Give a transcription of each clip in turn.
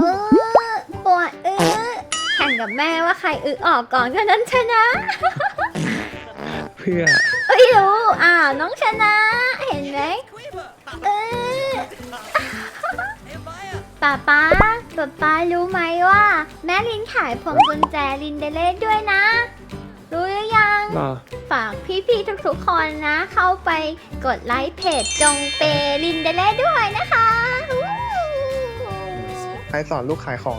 เออปวดอื้อแข่งกับแม่ว่าใครอึออกก่อนก็นั้นชนะ เพื่อไม่รู้อ่าวน้องชนะ เห็นไหมเออป้าป้าป้าป้ารู้ไหมว่า แม่ลินขายพวงกุญแจลินเดเล่ด้วยนะ รู้หรือยังหรอฝากพี่ๆทุกๆคนนะ เข้าไปกดไลค์เพจจงเปลินเดเล่ด้วยนะคะอู้ ใครสอนลูกขายของ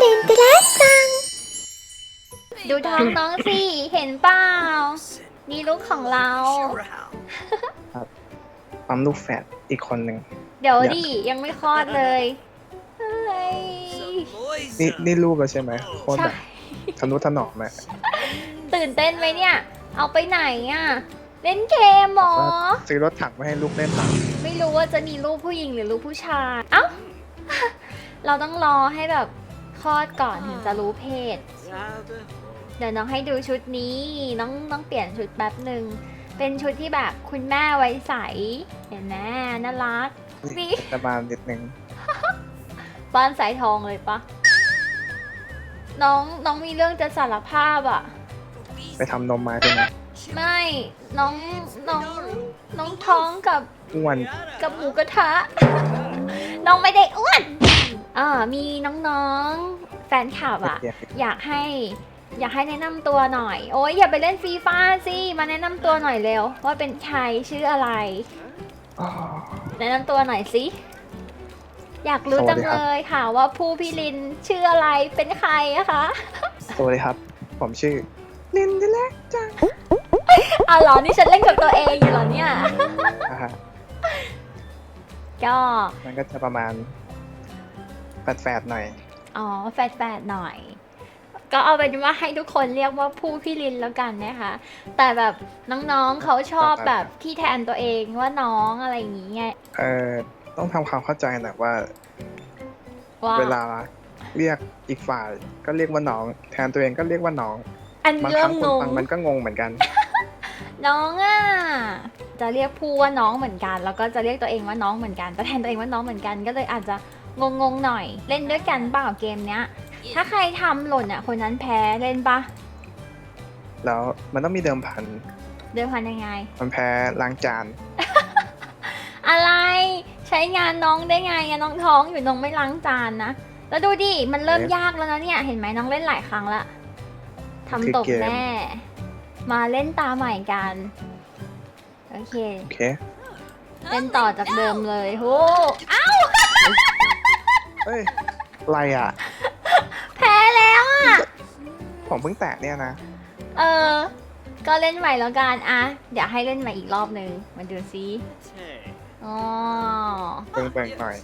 ลินเดเล่จัง ดูท้องน้องสิ เห็นเปล่า นี่ลูกของเรา ปั๊มลูกแฝดอีกคนหนึ่ง เดี๋ยวดิ ยังไม่คลอดเลยเฮ้ยนี่นี่รูปแล้วใช่ไหมโคตรใช่แบบทะนุถนอมอะตื่นเต้นไหมเนี่ย เอาไปไหนอะ เล่นเกมเหรอซื้อรถถังมาให้ลูกเล่นหลังไม่ รู้ว่าจะมีลูกผู้หญิงหรือลูกผู้ชาย เอ้า เราต้องรอให้แบบคลอดก่อนถึงจะรู้เพศ เดี๋ยวน้องให้ดูชุดนี้ น้องต้องเปลี่ยนชุดแป๊บหนึ่ง เป็นชุดที่แบบคุณแม่ไว้ใส เห็นไหมน่ารัก นี่จะมานิดนึงบ้านสายทองเลยปะน้องน้องมีเรื่องจะสารภาพอะ ไปทำนมมาใช่ไหมไม่ น้องน้องน้องท้องกับ อ้วนกับหมูกระทะ น้องไม่ได้อ้วนอ่ามีน้องๆ แฟนคลับอะเปียกอยากให้ อยากให้แนะนำตัวหน่อย โอ้ยอย่าไปเล่นฟรีฟ้าสิมาแนะนำตัวหน่อยเร็ว ว่าเป็นใครชื่ออะไรๆอ๋อ แนะนำตัวหน่อยสิ อยากรู้สวัจัสงดีครับเลยค่ะว่าผู้พี่ลินชื่ออะไรเป็นใครอะคะ สวัสดีครับ ผมชื่อลินดิแลกจังอ๋อเหรอ นี่ฉันเล่นกับตัวเองอยู่เหรอเนี่ย นะฮะ ก็มันก็จะประมาณแฝดๆหน่อย อ๋อแฟดๆหน่อย ก็เอาเป็นว่าให้ทุกคนเรียกว่าผู้พี่ลินแล้วกันนะคะ แต่แบบน้องๆเขาชอบแบบที่แทนตัวเองว่าน้องอะไรอย่างงี้ไงเอ่อต้องทำความเข้าใจหน่อยว่า ว่าเวลาเรียกอีกฝ่ายก็เรียกว่าน้อง แทนตัวเองก็เรียกว่าน้องอันบางคเริ่รั้มงคงนงฟังมันก็งงเหมือนกัน น้องอะ จะเรียกผู้ว่าน้องเหมือนกัน แล้วก็จะเรียกตัวเองว่าน้องเหมือนกันแต่แทนตัวเองว่าน้องเหมือนกัน ก็เลยอาจจะงงๆหน่อย เล่นด้วยกันเปล่าเกมเนี้ย ถ้าใครทำหล่นอะคนนั้นแพ้เล่นปะแล้วมันต้องมีเดิมพัน เดิมพันยังไง มันแพ้ล้างจาน อะไรใช้งานน้องได้ไงอะน้องท้องอยู่น้องไม่ล้างจานนะ แล้วดูดิมันเริ่มเอ๊ะยากแล้วนะเนี่ย เห็นไหมน้องเล่นหลายครั้งละทำตกคือเกมแน่ มาเล่นตาใหม่กัน โอเค โอเคเล่นต่อจากเดิมเลยโหอ้าวเอ้ยอะไรอะ แพ้แล้วอะผมเพิ่งแตะเนี่ยนะ เออ ก็เล่นใหม่แล้วกันอะเดี๋ยวให้เล่นใหม่อีกรอบหนึ่งมาดูซิอ๋อเบิ่งๆหน่อย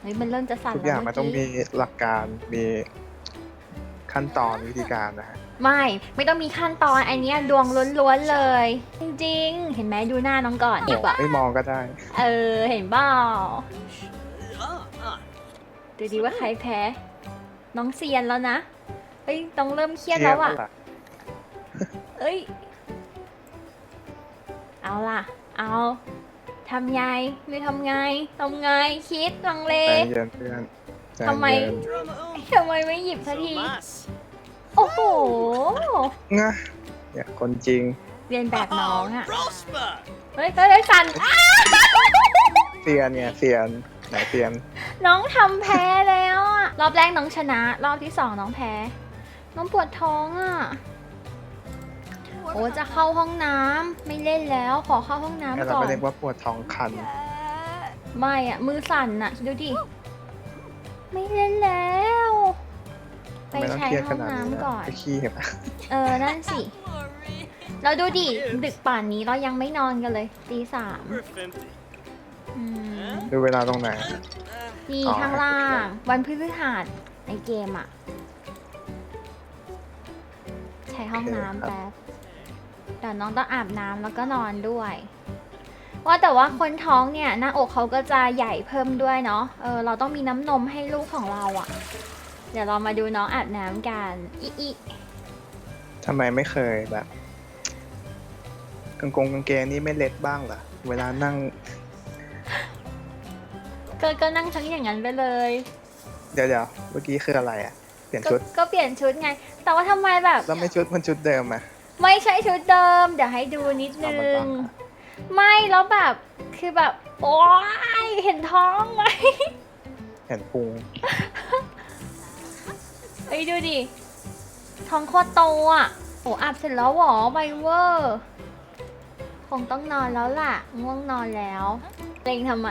เฮ้ยมันเริ่มจะสั่นทุกแล้วอย่างมันต้องมีเกี้หลักการ มีขั้นตอนวิธีการนะฮะ ไม่ไม่ต้องมีขั้นตอนอันเนี้ยดวงล้วนๆเลย จริงๆ เห็นไหมดูหน้าน้องก่อนอีกอะไม่มองก็ได้ เออเห็นเปล่าดูดีว่าใครแพ้ น้องเซียนแล้วนะเฮ้ยต้องเริ่มเครียดแล้วอะล่ะ เอ้ย เอาล่ะ เอาทำไงไม่ทำไงทำไงคิดลังเลใจเย็นเพื่อนใจทำไมเย็นทำไมไม่หยิบสักที โอ้โหงะเนี่ยคนจริงเรียนแบบน้องอะเฮ้ยก็ได้สันอ้าเซียนเนี่ยเซียนไหนเซียนน้องทำแพ้แล้วอะรอบแรกน้องชนะ รอบที่สองน้องแพ้ น้องปวดท้องอะโอ้จะเข้าห้องน้ำไม่เล่นแล้ว ขอเข้าห้องน้ำให้เราก่อไปนเรียกว่าปวดท้องคันไม่อะมือสั่นอะดูดิ ไม่เล่นแล้ว ไปไม่ต้องใช้เครียดห้ของนาดนี้น้ำนะก่อน ไปขี้เห็นไหมเออ นั่นสิ เราดูดิ ดึกป่านนี้เรายังไม่นอนกันเลยตีสามอืมดูเวลาตรงไหน นี่อ๋อ ข้างล่าง วันพฤหัสในเกมอะใช้ห้องน้ำแป๊บเดี๋ยวน้องต้องอาบน้ำแล้วก็นอนด้วย ว่าแต่ว่าคนท้องเนี่ย หน้าอกเขาก็จะใหญ่เพิ่มด้วยเนาะเออเราต้องมีน้ำนมให้ลูกของเราอะ เดี๋ยวเรามาดูน้องอาบน้ำกันอีอีทำไมไม่เคยแบบกางกงกางเกงนี่ไม่เล็ดบ้างเหรอเวลานั่ง ก็ก็นั่งทั้งอย่างนั้นไปเลย เดี๋ยวเดี๋ยวเมื่อกี้คืออะไรอะ เปลี่ยนก็ชุดก็เปลี่ยนชุดไง แต่ว่าทำไมแบบ แล้วไม่ชุดมันชุดเดิมอะ ไม่ใช่ชุดเดิม เดี๋ยวให้ดูนิดนึเอามาฟังงอะ ไม่แล้วแบบคือแบบ โอ้ยเห็นท้องไหม เห็นพุง ไปดูดิท้องโคตรโตอะโอ้อาบเสร็จแล้วเหรอไบเวอร์คงต้องนอนแล้วล่ะ ง่วงนอนแล้วเล็งทำไม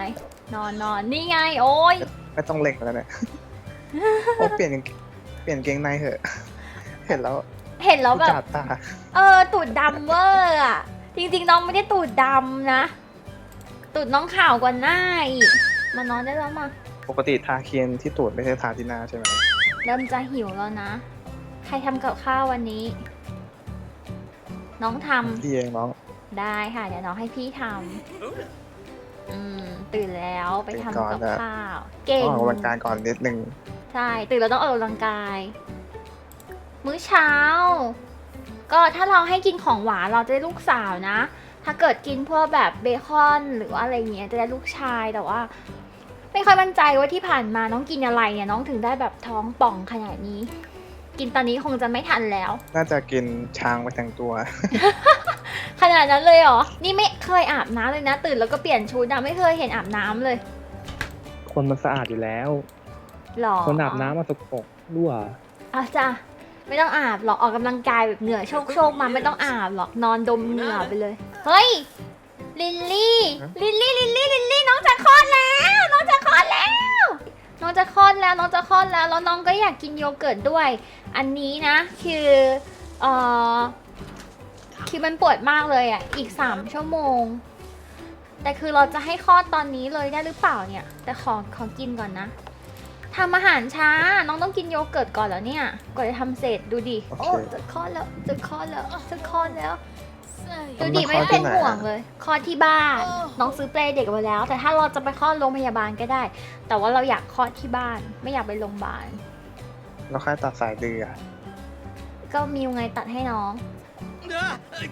นอนนอนนี่ไง โอ้ยไม่ต้องเล็งแล้วเนี่ยโอ้เปลี่ยนกางเปลี่ยนเกงในเหอะ เห็นแล้ว เห็นแล้วแบบจัดตาเออตูดดำเวอร์อะจริงๆน้องไม่ได้ตูดดำนะ ตูดน้องขาวกว่าหน้าอีกมานอนได้แล้วมาปกติทาเคียนที่ตูดไม่ใช่ทาที่หน้าใช่ไหม เริ่มจะหิวแล้วนะ ใครทำกับข้าววันนี้ น้องทพี่เองน้องำได้ค่ะ เดี๋ยวน้องให้พี่ทำอืมตื่นแล้วไปทำตื่นก่อนกับนะข้าว เก่ง ต้องออกกำลังกายก่อนนิดนึงใช่ ตื่นแล้วต้องออกกำลังกาย มื้อเช้า ก็ถ้าเราให้กินของหวานเราจะได้ลูกสาวนะ ถ้าเกิดกินพวกแบบเบคอนหรือว่าอะไรเงี้ยจะได้ลูกชายแต่ว่า ไม่ค่อยมั่นใจว่าที่ผ่านมาน้องกินอะไรเนี่ยน้องถึงได้แบบท้องป่องขนาดนี้ กินตอนนี้คงจะไม่ทันแล้ว น่าจะกินช้างไปทั้งตัว ขนาดนั้นเลยเหรอ นี่ไม่เคยอาบน้ำเลยนะ ตื่นแล้วก็เปลี่ยนชุดนะไม่เคยเห็นอาบน้ำเลยคนมันสะอาดอยู่แล้ว หรอคนอาบน้ำมาสกปรกรั่วอะจ้ะไม่ต้องอาบหรอกออกกำลังกายแบบเหงื่อโชกโชกๆมาไม่ต้องอาบหรอกนอนดมเหงื่อไปเลย เฮ้ยลิลลี่ฮะ ลิลลี่ลิลลี่ลิลลี่น้องจะคลอดแล้ว น้องจะคลอ ดแล้ว น้องจะคลอดแล้วน้องจะคลอดแล้วแล้วน้องก็อยากกินโยเกิร์ตด้วย อันนี้นะคือเอ่อคือมันปวดมากเลยอะอีกสามชั่วโมง แต่คือเราจะให้คลอดตอนนี้เลยได้หรือเปล่าเนี่ย แต่ขอขอกินก่อนนะทำอาหารช้า น้องต้องกินโยเกิร์ตก่อนแล้วเนี่ยก่อนจะทำเสร็จดูดิ โอเคโอ้จะคลอดแล้ว จะคลอดแล้ว จะคลอดแล้ว ดูมันดิมาคลไม่อดที่เป็นไหนห่วงอะเลยคลอดที่บ้าน น้องซื้อเปลเด็กไว้แล้ว แต่ถ้าเราจะไปคลอดโรงพยาบาลก็ได้ แต่ว่าเราอยากคลอดที่บ้าน ไม่อยากไปโรงพยาบาล แล้วค่อยตัดสายเดือก็มิวไงตัดให้น้อง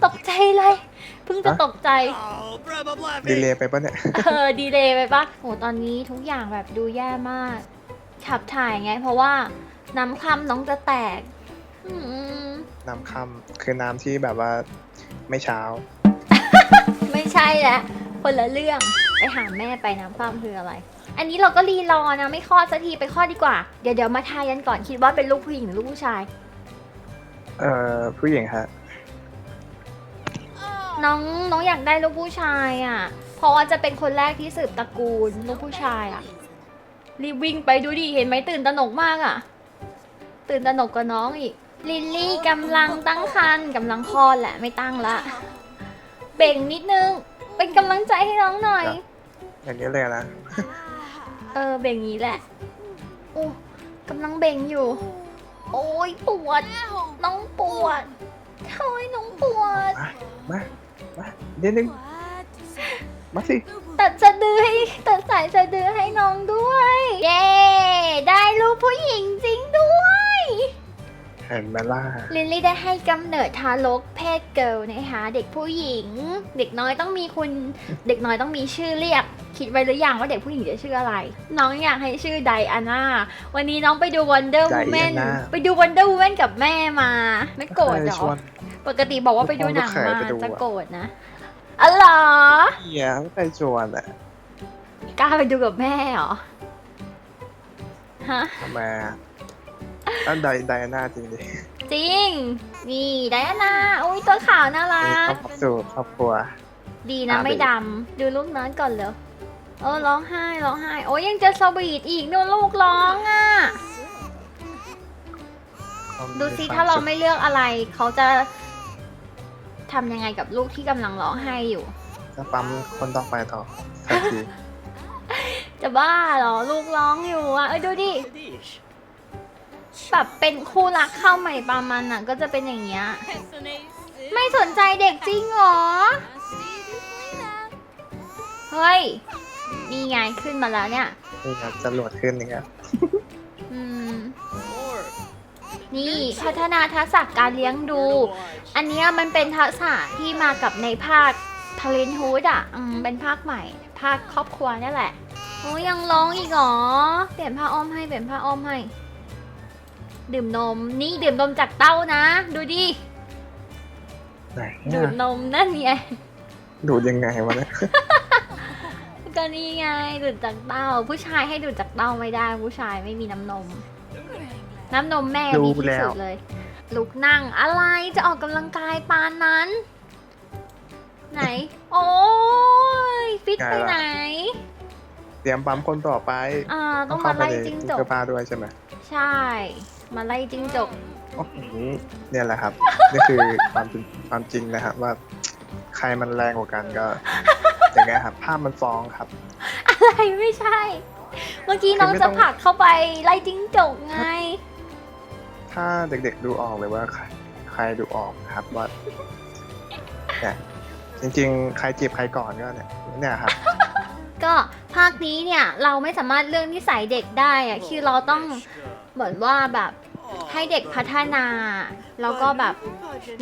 ตกใจเลยเพิ่งจะตกใจ Oh, blah, blah, blah, ดีเล baby. ย์ไปปะเนี่ย เออดีเลยไปปะโหตอนนี้ทุกอย่างแบบดูแย่มาก ขับถ่ายไง เพราะว่าน้ำคร่ำน้องจะแตก อืม น้ำค่ำคือน้ำที่แบบว่าไม่เช้า ไม่ใช่แล้วคนละเรื่อง ไปหาแม่ไปน้ำคร่ำคืออะไร อันนี้เราก็รีรอนะ ไม่คลอดสักทีไปคลอดดีกว่า เดี๋ยวเดี๋ยวมาทายกันก่อนคิดว่าเป็นลูกผู้หญิงหรือลูกผู้ชาย เอ่อผู้หญิงฮะน้องน้องอยากได้ลูกผู้ชายอะ เพราะว่าจะเป็นคนแรกที่สืบตระกูลลูกผู้ชายอะ รีบวิ่งไปดูดิเห็นไหมตื่นตระหนกมากอะ ตื่นตระหนกกว่าน้องอีก ลิลลี่กำลังตั้งครรภ์กำลังคลอดแหละไม่ตั้งละเบ่งนิดนึง เป็นกำลังใจให้น้องหน่อยครับอย่างนี้เลยนะเออเบ่งนี้แหละโอ้กำลังเบ่งอยู่ โอ้ยปวด น้องปวดโอ้ยน้องปวด มามามาเดี๋ยวนึงมาสิตัดสะดือให้ตัดสายสะดือให้น้องด้วย เย้ ได้ลูกผู้หญิงจริงด้วย เห็นไหมล่ะลิลลี่ได้ให้กำเนิดทารกเพศเกิร์ลนะคะเด็กผู้หญิง เด็กน้อยต้องมีคุณ เด็กน้อยต้องมีชื่อเรียก คิดไว้หรือยังว่าเด็กผู้หญิงจะชื่ออะไร น้องอยากให้ชื่อไดอาน่าวันนี้น้องไปดู Wonder Woman Diana ไปดู Wonder Woman กับแม่มา ไม่โกรธเหรชวอนปกติบอกว่าไปดูหนังลูกเขยมาไปดูจะอะโกรธนะอ๋อเหรอเฮียไม่ไปชวนอะกล้าไปดูกับแม่เหรอฮะ ทำไมอะ อันไดไดอาน่าจริงดิจริง นี่ไดอาน่าอุ้ยตัวขาวน่ารันี่กเข้ามาสู่ครอบครัว ดีนะอะไม่ดูดำ ดูลูกน้อยก่อนเลยเออร้องไห้ร้องไห้ โอ้ยยังจะสวีทอีกดูลูกร้องอะ ดูซิถ้าเราไม่เลือกอะไร เขาจะทำยังไงกับลูกที่กำลังร้องไห้อยู่ จะปั๊มคนต่อไปต่อทันทีจะบ้าเหรอลูกร้องอยู่อะ เอ้ยดูดิ Dish. แบบเป็นคู่รักเข้าใหม่ประมาณน่ะก็จะเป็นอย่างเงี้ย ไม่สนใจเด็กจริงเหรอ เฮ้ย นี่ไงขึ้นมาแล้วเนี่ย นี่ครับจะโหลดขึ้นนี่ครับอืม Four. นี่พัฒนาทักษะการเลี้ยงดู อันเนี้ยมันเป็นทักษะที่มากับในภาคท a เลนฮูดอะอืมเป็นภาคใหม่ ภาคครอบครัวนี่แหละโอ้ยยังร้องอีกเหรอ เปลี่ยนผ้าอ้อมให้ เปลี่ยนผ้าอ้อมให้ ดื่มนม นี่ดื่มนมจากเต้านะ ดูดิ ไหนดูอะนมนั่นไง ดูดยังไงวะเนี่ย ก็นี่ไงดูดจากเต้า ผู้ชายให้ดูดจากเต้าไม่ได้ ผู้ชายไม่มีน้ำนม น้ำนมแม่ดูดีที่แล้ว สุดเลย ลุกนั่งอะไรจะออกกำลังกายปานนั้น ไหน โอ้ยฟิตไปไหน เตรียมปั๊มคนต่อไปอ่า ต้องมาไล่จิ้งจเสื้กอผ้าด้วยใช่ไหมใช่ มาไล่จิ้งจกโอ้โหเนี่ยแหละครับ นี่คือความจริงความจริงนะครับว่าใครมันแรงกว่ากันก็อย่างเงี้ยครับภาพมันฟ้องครับ อะไรไม่ใช่ เมื่อกี้น้องคือไม่จะต้องผลักเข้าไปไล่จิ้งจกไง ถ้าเด็กๆดูออกเลยว่า ใครใครดูออกนะครับว่าเนี่ยจริงๆ ใครจีบใครก่อนก็เนี่ยเนี่ยครับ ก็ ภาคนี้เนี่ยเราไม่สามารถเลือกนิสัยเด็กได้อะคือเราต้องเหมือนว่าแบบให้เด็กพัฒนา แล้วก็แบบ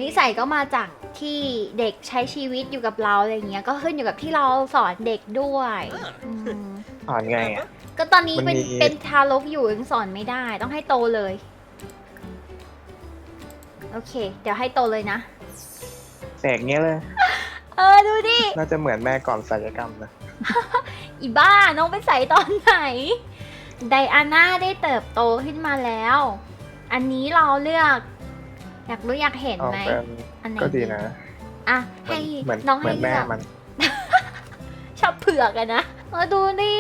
นิสัยก็มาจากที่เด็กใช้ชีวิตอยู่กับเราอะไรอย่างเงี้ย ก็ขึ้นอยู่กับที่เราสอนเด็กด้วยอืมสอนไงอะ ก็ตอนนี้เป็นมันมี เป็นทารกอยู่ยังสอนไม่ได้ ต้องให้โตเลย โอเค เดี๋ยวให้โตเลยนะ แสกเงี้ยเลย เออดูดิ น่าจะเหมือนแม่ก่อนศัลยกรรมนะ อีบ้าน้องไปใส่ตอนไหน ไดอาน่าได้เติบโตขึ้นมาแล้ว อันนี้เราเลือก อยากรู้อยากเห็นเอาไหมเป็นอันไหนก็ดีนะ อะเหมืให้อนเหมือนน้องเหมืให้อนแม่เลือกมันชอบเผือกอะนะเออดูดิ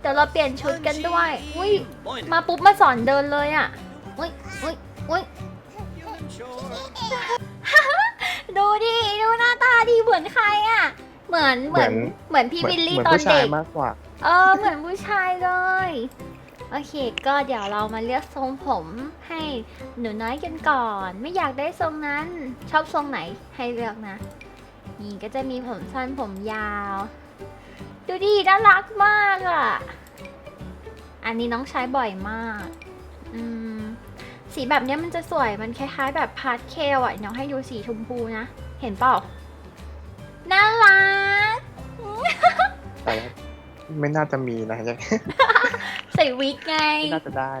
เดี๋ยวเราเปลี่ยนชุดกันด้วย อุ้ย Point มาปุ๊บมาสอนเดินเลยอะอุ้ยอุ้ยอุ้ยดูดิ ดูหน้าตาดีเหมือนใครอะ เหมือนเหมือนเหมือนเหมือนพี่เหมืบิลลี่เหมือนตอนผู้ชายเด็ก มากกว่า เออเหมือนผู้ชายเลย โอเค ก็เดี๋ยวเรามาเลือกทรงผมให้หนูน้อยกันก่อน ไม่อยากได้ทรงนั้น ชอบทรงไหนให้เลือกนะ นี่ก็จะมีผมสั้นผมยาว ดูดิน่ารักมากอะ่ะ อันนี้น้องใช้บ่อยมาก อืม สีแบบเนี้ยมันจะสวยมันคล้ายๆ แบบพาสเทลอะน้องให้ดูสีชมพูนะ เห็นเปล่า น่ารัก แต่ว่าไม่น่าจะมีนะยังใส่วิกไง ไม่น่าจะได้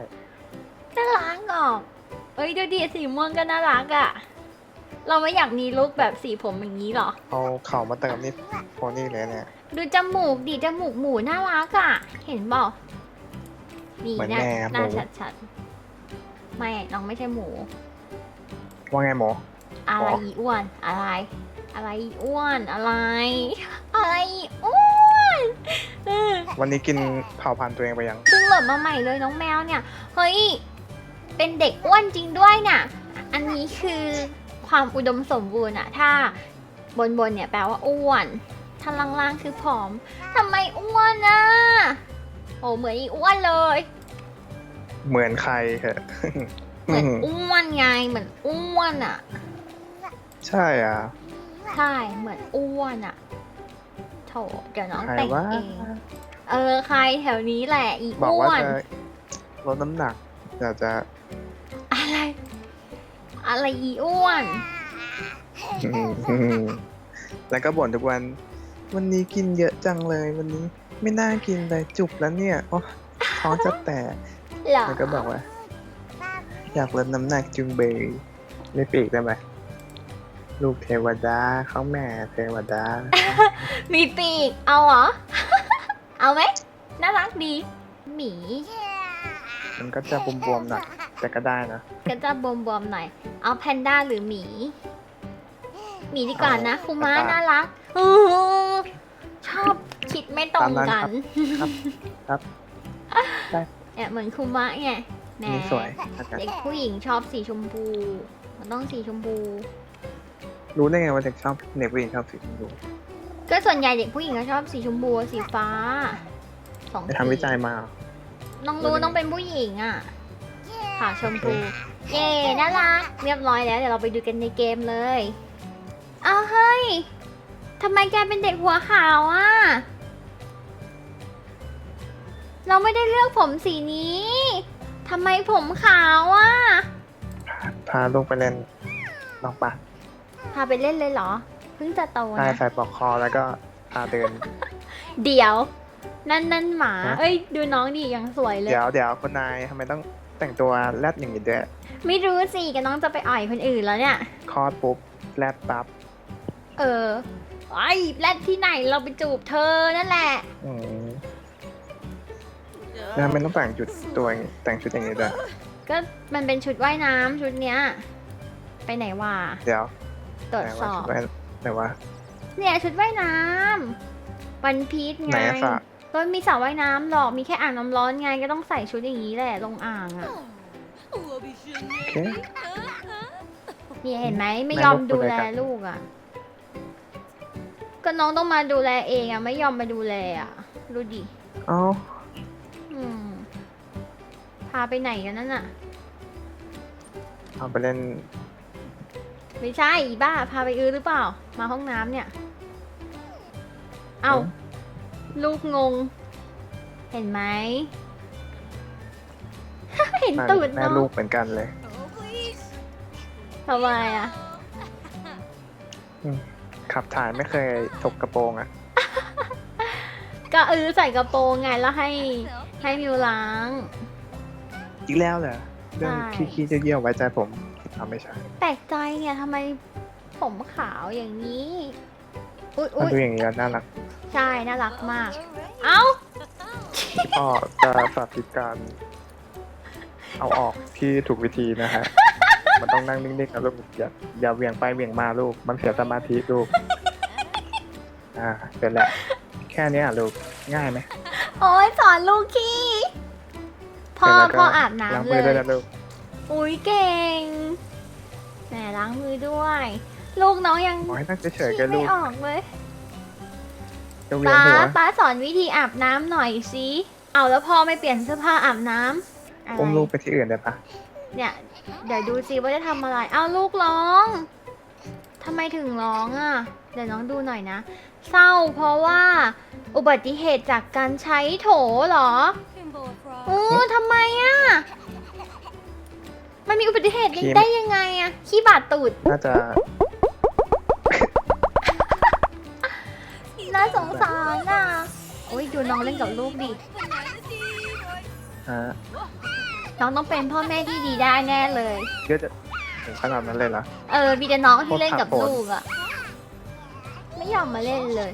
น่ารักออกเอ้ยดูดิสีม่วงก็น่ารักอะ่ะ เราไม่อยากมีลุคแบบสีผมอย่างนี้หรอ เอาเข่ามาเติมนี่โพนี่เลยเนี่ย ดูจมูกดิจมูกหมูน่ารักอะ่ะ เห็นเปล่านี่เหมือนหน้าแม่หน้าหมูชัดๆ ไม่น้องไม่ใช่หมู ว่าไงหมอ อะไรอ๋ออีอ้วนอะไร อะไรอีอ้วนอะไร อะไรอีอ้วนเออวันนี้กินเผาพันธุ์ตัวเองไปยัง เพิ่งโหลดมาใหม่เลยน้องแมวเนี่ย เฮ้ย เป็นเด็กอ้วนจริงด้วยเนี่ย อันนี้คือความอุดมสมบูรณ์อะถ้าบนบนๆเนี่ยแปลว่าอ้วน ถ้าล่างๆคือผอมทำไมอ้วนอะโอ้เหมือนอีอ้วนเลย เหมือนใครเหอะ เหมือนอ้วนไงเหมือนอ้วนอะใช่อะ ใช่เหมือนอ้วนอะโถเดี๋ยวน้องใครแต่งว่าเองเออใครแถวนี้แหละอีบอกอ้วว่านจะลดน้ำหนักอยากจะ อะไร อะไรอีอ้วน แล้วก็บ่นทุกวัน วันนี้กินเยอะจังเลย วันนี้ไม่น่ากินเลยจุกแล้วเนี่ยโอ้ท้องจะแตกเหรอแล้วก็บอกว่า อยากลดน้ำหนักจุงเบยไม่ปีกได้ไหม ลูกเทวดาเขาแม่เทวดา มีปีก เอาเหรอ เอาไหมน่ารักดี หมี มันก็จะบวมๆหน่อยแต่ก็ได้นะก็จะบวมๆหน่อย เอาแพนด้าหรือหมี หมีดีกว่านะเอาคูม้าแพนด้าน่ารักอื้อชอบคิดไม่ตรงตามนั้นกัน ครับ ครับได้เนี่ยเหมือนคูม้าไงแหมนี่สวยนะครับเด็กผู้หญิงชอบสีชมพู มันต้องสีชมพู รู้ได้ไงว่าเด็กชอบเด็กผู้หญิงชอบสีชมพูก็ส่วนใหญ่เด็กผู้หญิงก็ชอบสีชมพูสีฟ้าสองไปสีทำวิจัยมาน้องรู้น้องเป็นผู้หญิงอะขาชมพูเย่น่ารักเรียบร้อยแล้วเดี๋ยวเราไปดูกันในเกมเลยอ้าวเฮ้ยทำไมแกเป็นเด็กหัวขาวอะเราไม่ได้เลือกผมสีนี้ทำไมผมขาวอะ พาลูกไปเล่นลองปะ พาไปเล่นเลยเหรอ เพิ่งจะโตพานะ ใส่ปลอกคอแล้วก็พาเดิน เดี๋ยว นั่นนั่นหมา ฮะ เอ้ย ดูน้องดิยังสวยเลย เดี๋ยวเดี๋ยวคุณนายทำไมต้องแต่งตัวแรดอย่างนี้ด้วยไม่รู้สิกับน้องจะไปอ่อยคนอื่นแล้วเนี่ย คลอดปุ๊บแรดปั๊บเออไอ้แรดที่ไหนเราไปจูบเธอนั่นแหละ อืมแล้วทำไม่ต้องแต่งชุดตัวอย่างงี้แต่งชุดอย่างนี้ด้วยก็มันเป็นชุดว่ายน้ำชุดเนี้ย ไปไหนวะเดี๋ยว ตรวจไหนสว่าอชุบดไว้ไหนว่า เนี่ยชุดว่ายน้ำวันพีชไหนไงอะสระ ก็มีสระว่ายน้ำหรอกมีแค่อ่างน้ำร้อนไงก็ต้องใส่ชุดอย่างนี้แหละลงอ่างอะโอเคนี่เห็นไหมไม่แม่ยอมลูกดูพูดแลอะไรกันลูกอะก็น้องต้องมาดูแลเองอะไม่ยอมมาดูแลอะดูดิเอ้าอืมพาไปไหนกันนั่นอะเอาไปเล่น ไม่ใช่อีบ้า พาไปอื้อหรือเปล่า มาห้องน้ำเนี่ย เอาลูกงง เห็นไหม เห็นนั่นตูดแม่น้องลูกเหมือนกันเลย ทำไมอะ ขับถ่ายไม่เคยถกกระโปรงอะก็อื้อใส่กระโปรงไงแล้วให้ให้มิวล้าง อีกแล้วเหรอ เรื่องใช่ ขี้ขี้เยี่ยวๆไว้ใจผมเอาไม่ใช่แปลกใจเนี่ยทำไมผมขาวอย่างนี้ อุ๊ยมันอุ๊ยดูอย่างนี้แล้วน่ารักใช่น่ารักมาก เอ้า ก็จะสาธิตการ เอาออกที่ถูกวิธีนะฮะ มันต้องนั่งนิ่งๆนะลูกอย่าอย่าเหวี่ยงไปเหวี่ยงมาลูก มันเสียสมาธิลูก อ่าเป็นแหละแค่เนี้ยลูกง่ายไหม โอ้ยสอนลูกขี้พ่อเสร็จแล้วก็พ่ออาบล้างน้ำมืเลอด้วยยนะลูก อุ้ยเก่ง แหมล้างมือด้วย ลูกน้องยังขอให้นั่งเฉยๆคิกัดนไม่ลูกออกเลยจะเวียนป้าหัว ป้าสอนวิธีอาบน้ำหน่อยสิเอาแล้วพ่อไม่เปลี่ยนเสื้อผ้าอาบน้ำอะไรอุ้มลูกไปที่อื่นได้ปะเนี่ย เดี๋ยวดูสิว่าจะทำอะไรเอาลูกร้องทำไมถึงร้องอะ เดี๋ยวน้องดูหน่อยนะ เศร้าเพราะว่า อุบัติเหตุจากการใช้โถเหรออู้ทำไมอะ มันมีอุบัติเหตุได้ยังไงอะขี้บาดตูด น่าจะ น่าสงสารอะโอ้ยดูน้องเล่นกับลูกดิ ฮะน้องต้องเป็นพ่อแม่ที่ดีได้แน่เลย เยอะจะถึงขนาดนั้นเลยเหรอ เออ มีแต่น้องที่เล่นกับโคตรลูกอะไม่ยอมมาเล่นเลย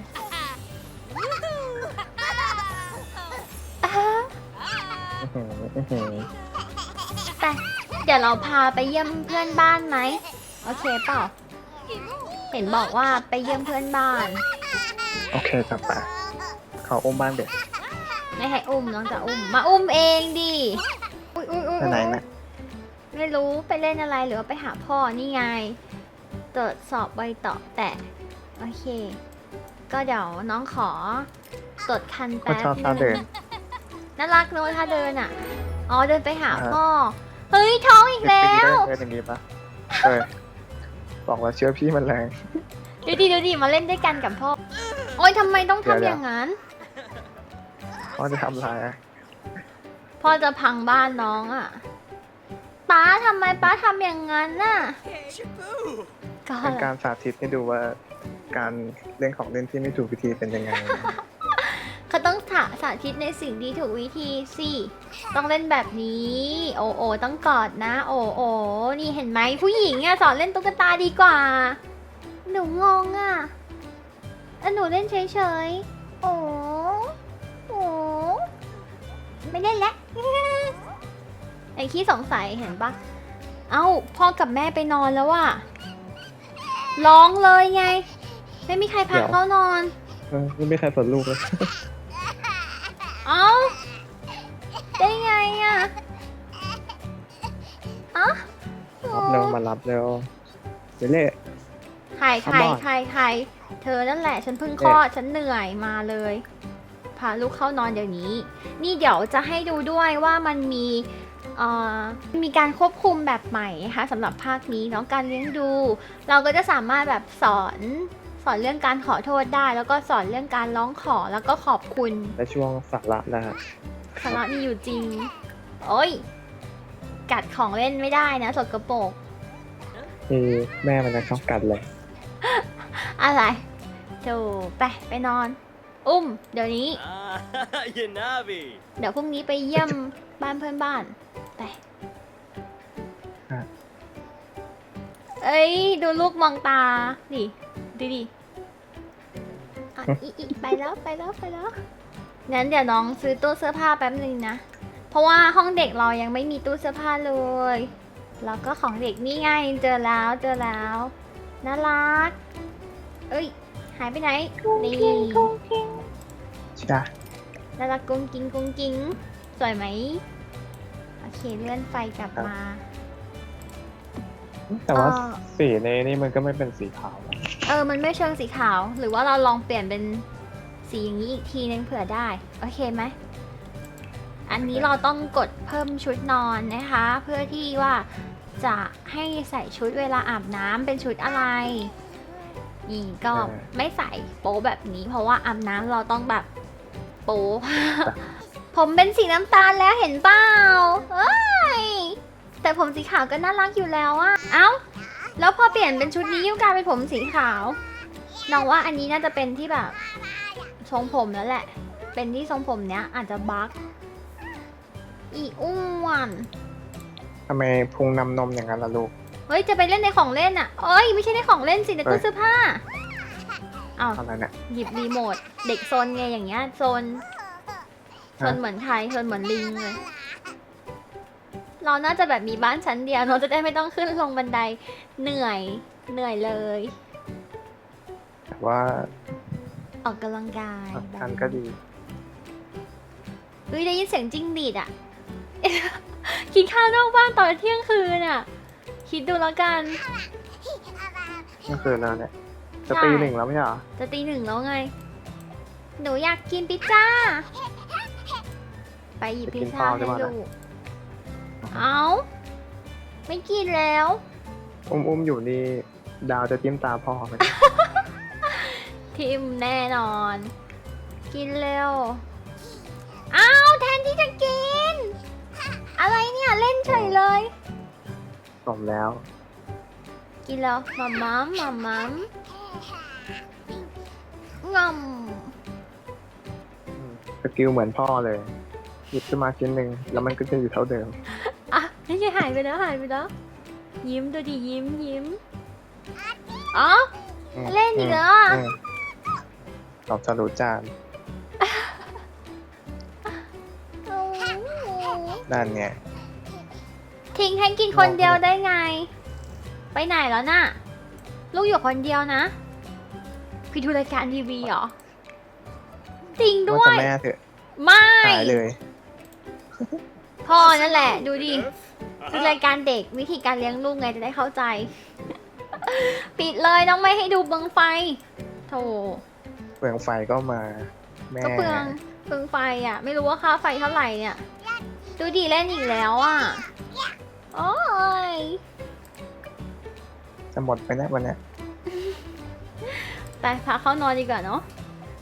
อะอื้อหืออื้อหือไป เดี๋ยวเราพาไปเยี่ยมเพื่อนบ้านไหม โอเคเปล่า เห็นบอกว่าไปเยี่ยมเพื่อนบ้าน โอเคจับไปขออุ้มบ้านเด็กไม่ให้อุ้มน้องจะอุ้ม มาอุ้มเองดิ อุ้ยอุ้ยอุ้ยไปไหนนะไม่รู้ไปเล่นอะไรหรือว่าไปหาพ่อนี่ไง ตรวจสอบใบต่อแตะโอเค ก็เดี๋ยวน้องขอตรวจคันก็แป๊บชอบท่าเดินน่ารักเนอะถ้าเดินอะ อ๋อเดินไปหาอ่าฮะพ่อ เฮ้ยท้องอีกแล้วเดินอย่างนี้ปะเออบอกว่าเชื่อพี่มันแรง ดูดิดูดิมาเล่นด้วยกันกับพ่อ โอ๊ยทำไมต้องเดี๋ยวทำเดี๋อยวย่างนั้นเขาจะทำลายอะพ่อจะพังบ้านน้องอะ ป้าทำไมป้าทำอย่างนั้นน่ะ ก็เป็นการสาธิตให้ดูว่า การเล่นของเล่นที่ไม่ถูกวิธีเป็นยังไง เขาต้องสาสาธิตในสิ่งที่ถูกวิธีสิ ต้องเล่นแบบนี้ โอโอต้องกอดนะ โอโอนี่เห็นไหมผู้หญิงอะสอนเล่นตุ๊กตาดีกว่า หนูงงอะอะหนูเล่นเฉยๆ โอ้โอ้ไม่เล่นแล้วไอ้ขี้สงสัยเห็นปะเอ้าพ่อกับแม่ไปนอนแล้วอะร้องเลยไง ไม่มีใครพาเดี๋ยวเขานอน เออไม่มีใครสนลูกเลย เร็วมารับเร็วเดี๋ยวเล่ ใครใคร Come on ใครใครเธอนั่นแหละฉันเพิ่งคลอดฉันเหนื่อยมาเลย พาลูกเข้านอนเดี๋ยวนี้ นี่เดี๋ยวจะให้ดูด้วยว่ามันมีเอ่อมีการควบคุมแบบใหม่นะคะสำหรับภาคนี้เนาะการเลี้ยงดู เราก็จะสามารถแบบสอนสอนเรื่องการขอโทษได้ แล้วก็สอนเรื่องการร้องขอแล้วก็ขอบคุณและช่วงสาระนะฮะสาระมีอยู่จริง โอ้ย กัดของเล่นไม่ได้นะสกปรก คือแม่มันจะชอบกัดเลย อะไรโจไปไปนอน อุ้ม เดี๋ยวนี้ Ah, Yanabi. เดี๋ยวพรุ่งนี้ไปเยี่ยมบ้านเพื่อนบ้าน ไป ฮะ เอ้ย ดูลูกมองตา ดิดูดิอะอีอีไปแล้วไปแล้วไปแล้ว งั้นเดี๋ยวน้องซื้อตู้เสื้อผ้าแป๊บนึงนะ เพราะว่าห้องเด็กเรายังไม่มีตู้เสื้อผ้าเลย แล้วก็ของเด็กนี่ไงเจอแล้วเจอแล้วน่ารัก เอ้ย หายไปไหนนี่จ้ะน่ารักกุ้งกิ้งกุ้งกิ้งสวยไหมโอเคเลื่อนไฟกลับมาแต่ว่าเอ่อสีในนี่มันก็ไม่เป็นสีขาวนะเออ มันไม่เชิงสีขาว หรือว่าเราลองเปลี่ยนเป็นสีอย่างนี้อีกทีนึงเผื่อได้ โอเคไหม อันนี้เราต้องกดเพิ่มชุดนอนนะคะ เพื่อที่ว่า จะให้ใส่ชุดเวลาอาบน้ำเป็นชุดอะไรอีก็ไม่ใส่โป๊แบบนี้ เพราะว่าอาบน้ำเราต้องแบบโป๊ ผมเป็นสีน้ำตาลแล้วเห็นเปล่าเอ้ยแต่ผมสีขาวก็น่ารักอยู่แล้วอะเอ้า แล้วพอเปลี่ยนเป็นชุดนี้ยิ่งกลายเป็นผมสีขาวน้องว่าอันนี้น่าจะเป็นที่แบบทรงผมแล้วแหละ เป็นที่ทรงผมเนี้ยอาจจะบั๊กอีอ้วนทำไมพุงนำนมอย่างนั้นล่ะลูก เฮ้ย จะไปเล่นในของเล่นอะเอ้ย ไม่ใช่ในของเล่นสิในตู้เฮ้ยเสื้อผ้าอ้าวอะไรเนี่ย หยิบรีโมท เด็กโซนไงอย่างเงี้ยโซนโซนฮะเหมือนไทยโซนเหมือนลิงเลย เราน่าจะแบบมีบ้านชั้นเดียวเราจะได้ไม่ต้องขึ้นลงบันไดเหนื่อยเหนื่อยเลย แต่ว่าออกกำลังกายทันก็ดีเฮ้ยได้ยินเสียงจิ้งหรีดอะ กินข้าวนอกบ้านตอนเที่ยงคืนอะ คิดดูแล้วกัน เมื่อคืนแล้วเนี่ย จะใช่ตีหนึ่งแล้วไม่ใช่เหรอจะตีหนึ่งแล้วไง หนูอยากกินพิซซ่า ไปหยิบพิซซ่าให้ลูกเอาไม่กินแล้ว อุ้มอุ้มอยู่นี่ดาวจะจิ้มตาพ่อไหมทิมแน่นอน กินเร็วอ้าวแทนที่จะกิน อะไรเนี่ยเล่นเฉยเลย สมแล้ว กินแล้วมัมมัมมัมมัมงอมสกิลเหมือนพ่อเลย หยิบขึ้นมาชิ้นหนึ่งแล้วมันก็จะอยู่เท่าเดิม อะไม่ใช่หายไปแล้วหายไปแล้วยิ้มดูดิยิ้มยิ้มอ๋ออืมเล่นอีกแล้วอะมตอบสรุปจาน นั่นไงทิ้งให้กินคนเดียวได้ไง ไปไหนแล้วน่ะ ลูกอยู่คนเดียวนะพี่ดูรายการทีวีเหรอ จริงด้วว่าจะยแม่เถอะไม่หายเลย พ่อนั่นแหละ ดูดิดูรายการเด็กวิธีการเลี้ยงลูกไงจะได้เข้าใจ ปิดเลยน้องไม่ให้ดูเบิงไฟโธ่เปลืองไฟก็มา แม่ก็เปลืองเปลืองไฟอะ ไม่รู้ว่าค่าไฟเท่าไหร่เนี่ย ดูดีเล่นอีกแล้วอะ โอ้ย จะหมดไปแล้ววันเนี้ยไปพาเข้านอนดีกว่าเนาะ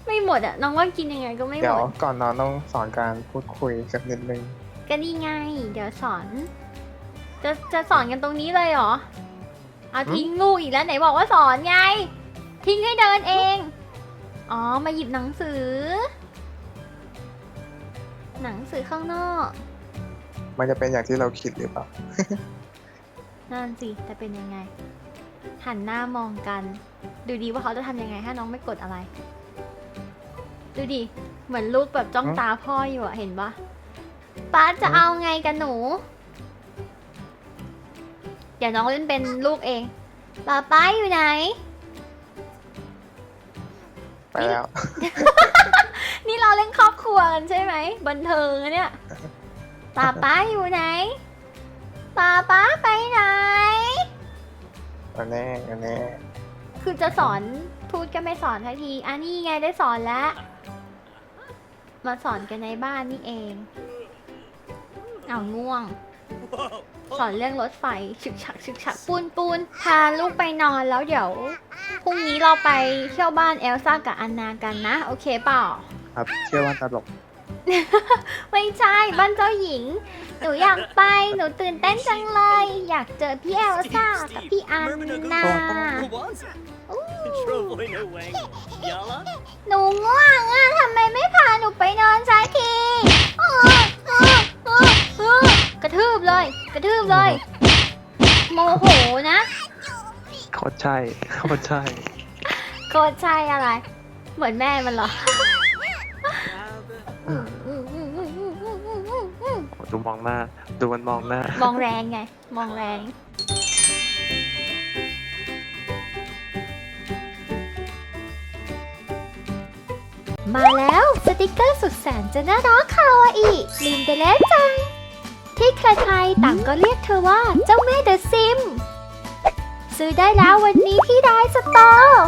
ไม่หมดอะ น้องว่ากินยังไงก็ไม่หเดี๋ยมวด ก่อนนอนต้องสอนการพูดคุยสักนิดนึงก็นี่ไง เดี๋ยวสอน จะจะสอนกันตรงนี้เลยเหรอ เอาหืมทิ้งลูกอีกแล้วไหนบอกว่าสอนไง ทิ้งให้เดินเอง อ๋อ มาหยิบหนังสือ หนังสือข้างนอก มันจะเป็นอย่างที่เราคิดหรือเปล่า นั่นสิจะเป็นยังไง หันหน้ามองกัน ดูดีว่าเขาจะทำยังไงถ้าน้องไม่กดอะไร ดูดิเหมือนลูกแบบจ้องอืมตาพ่ออยู่อะเห็นปะป้าจะอืมเอาไงกันหนู เดี๋ยวน้องเล่นเป็นลูกเองป้าป้าอยู่ไหน ไปแล้ว นี่เราเล่นครอบครัวกันใช่ไหมบันเทิงอะเนี่ย ป้าป้าอยู่ไหนป้าป้าไปไหน อันแน่อันแน่คือจะสอนพูดก็ไม่สอนทันทีอันนี้ไงได้สอนแล้ว มาสอนกันในบ้านนี่เองเอาวง่วง Whoa. สอนเรื่องรถไฟฉึกฉักฉึกฉักปูนปูนพาลูกไปนอนแล้วเดี๋ยวพรุ่งนี้เราไปเที่ยวบ้านเอลซ่ากับอันนากันนะ โอเคเปล่า ครับ เชื่อว่าตลก ไม่ใช่บ้านเจ้าหญิง หนูอยากไป หนูตื่นเต้นจังเลย อยากเจอพี่เอลซ่ากับพี่อันนา Who wants it? Trouble no way. Yalla? หนูง่วงอะทำไมไม่พาหนูไปนอนสักทีอ้ออ้ออ้ออ้อกระทืบเลย กระทืบเลย โมโหนะโคตรใช่โคตรใช่โคตรใช่อะไร เหมือนแม่มันเหรอ ดูมองหน้า ดูมันมองหน้า มองแรงไง มองแรง มาแล้วสติกเกอร์สุดแสนจะน่ารักคาวาอิลินเดเลจัง ที่ใครๆต่างก็เรียกเธอว่าเจ้าแม่เดอะซิม ซื้อได้แล้ววันนี้ที่ไดสตอร์